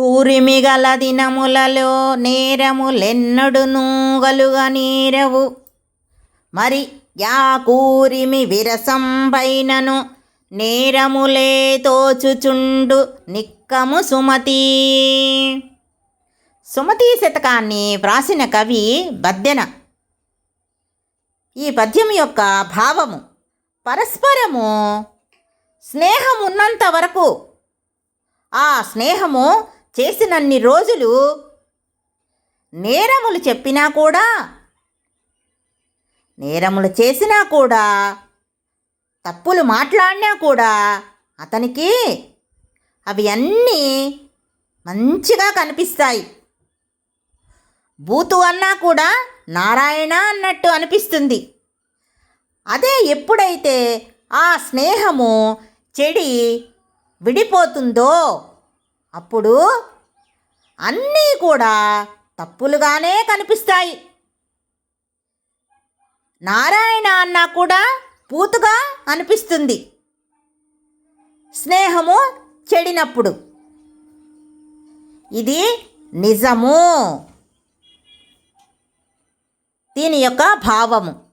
కూరిమి గల దినములలో నేరములెన్నడును గలుగ నీరవు. మరి యా కూరిమి విరసంబైనను నేరములే తోచుచుండు నిక్కము సుమతి. సుమతి శతకాన్ని వ్రాసిన కవి బద్దెన. ఈ పద్యం యొక్క భావము పరస్పరము స్నేహమున్నంత వరకు. ఆ స్నేహము చేసినన్ని రోజులు నేరములు చెప్పినా కూడా నేరములు చేసినా కూడా తప్పులు మాట్లాడినా కూడా అతనికి అవి అన్నీ మంచిగా కనిపిస్తాయి. బూతు అన్నా కూడా నారాయణ అన్నట్టు అనిపిస్తుంది. అదే ఎప్పుడైతే ఆ స్నేహము చెడి విడిపోతుందో అప్పుడు అన్నీ కూడా తప్పులుగానే కనిపిస్తాయి. నారాయణ అన్నా కూడా పూతుగా అనిపిస్తుంది. స్నేహము చెడినప్పుడు. ఇది నిజము. దీని యొక్క భావము.